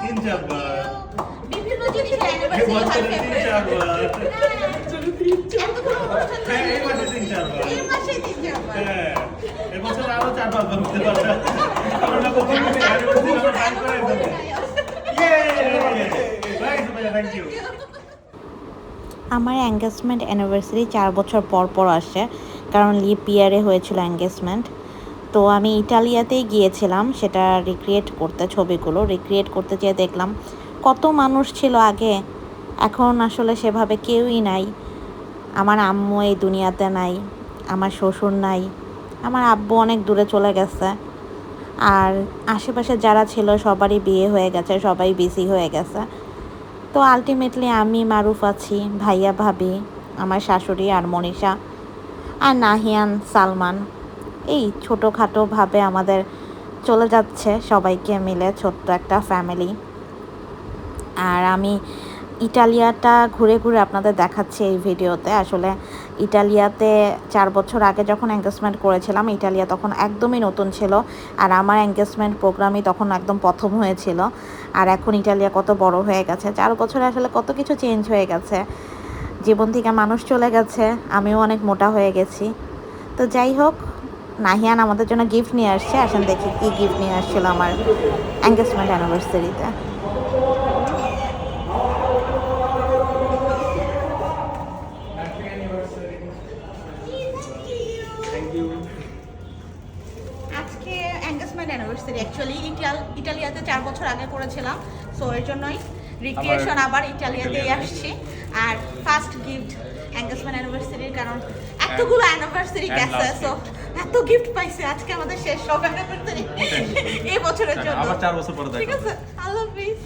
তিন চারবার বিভিন্ন জিনিস পারবে কখন থ্যাংক ইউ আমার এঙ্গেজমেন্ট অ্যানিভার্সারি চার বছর পর পর আসে কারণ লিপ ইয়ারে হয়েছিল এঙ্গেজমেন্ট তো আমি ইটালিয়াতেই গিয়েছিলাম, সেটা রিক্রিয়েট করতে, ছবিগুলো রিক্রিয়েট করতে যেয়ে দেখলাম। কত মানুষ ছিল আগে, এখন আসলে সেভাবে কেউই নাই। আমার আম্মু এই দুনিয়াতে নাই, আমার শ্বশুর নাই, আমার আব্বু অনেক দূরে চলে গেছে। আর আশেপাশে যারা ছিল সবারই বিয়ে হয়ে গেছে, সবাই বিজি হয়ে গেছে। তো আলটিমেটলি আমি, মারুফ আছি, ভাইয়া ভাবি, আমার শাশুড়ি আর মনীষা, আর নাহিয়ান, সালমান। এই ছোটোখাটোভাবে আমাদের চলে যাচ্ছে সবাইকে মিলে ছোট্ট একটা ফ্যামিলি আর আমি ইটালিয়াটা ঘুরে ঘুরে আপনাদের দেখাচ্ছি এই ভিডিওতে। আসলে ইটালিয়াতে চার বছর আগে যখন এঙ্গেজমেন্ট করেছিলাম, ইটালিয়া তখন একদমই নতুন ছিল আর আমার এঙ্গেজমেন্ট প্রোগ্রামই তখন একদম প্রথম হয়েছিল। আর এখন ইটালিয়া কত বড় হয়ে গেছে, চার বছরে আসলে কত কিছু চেঞ্জ হয়ে গেছে। জীবন থেকে মানুষ চলে গেছে, আমিও অনেক মোটা হয়ে গেছি। তো যাই হোক নাহিয়ান আমাদের জন্য গিফট নিয়ে আসছে। আসেন দেখি কী গিফট নিয়ে আসছিল আমার এঙ্গেজমেন্ট অ্যানিভার্সারিতে আজকে এঙ্গেজমেন্ট অ্যানিভার্সারি অ্যাকচুয়ালি ইটাল ইটালিয়াতে চার বছর আগে করেছিলাম সো এর জন্যই রিক্রিয়েশন আবার ইটালিয়াতেই আসছি। আর ফার্স্ট গিফট এঙ্গেজমেন্ট অ্যানিভার্সারির কারণ এতগুলো অ্যানিভার্সারি গেছে সো এত গিফট পাইছে আজকে আমাদের শেষ সব এই বছরের জন্য। আবার চার বছর পরে ঠিক আছে? আল্লাহ হাফিজ।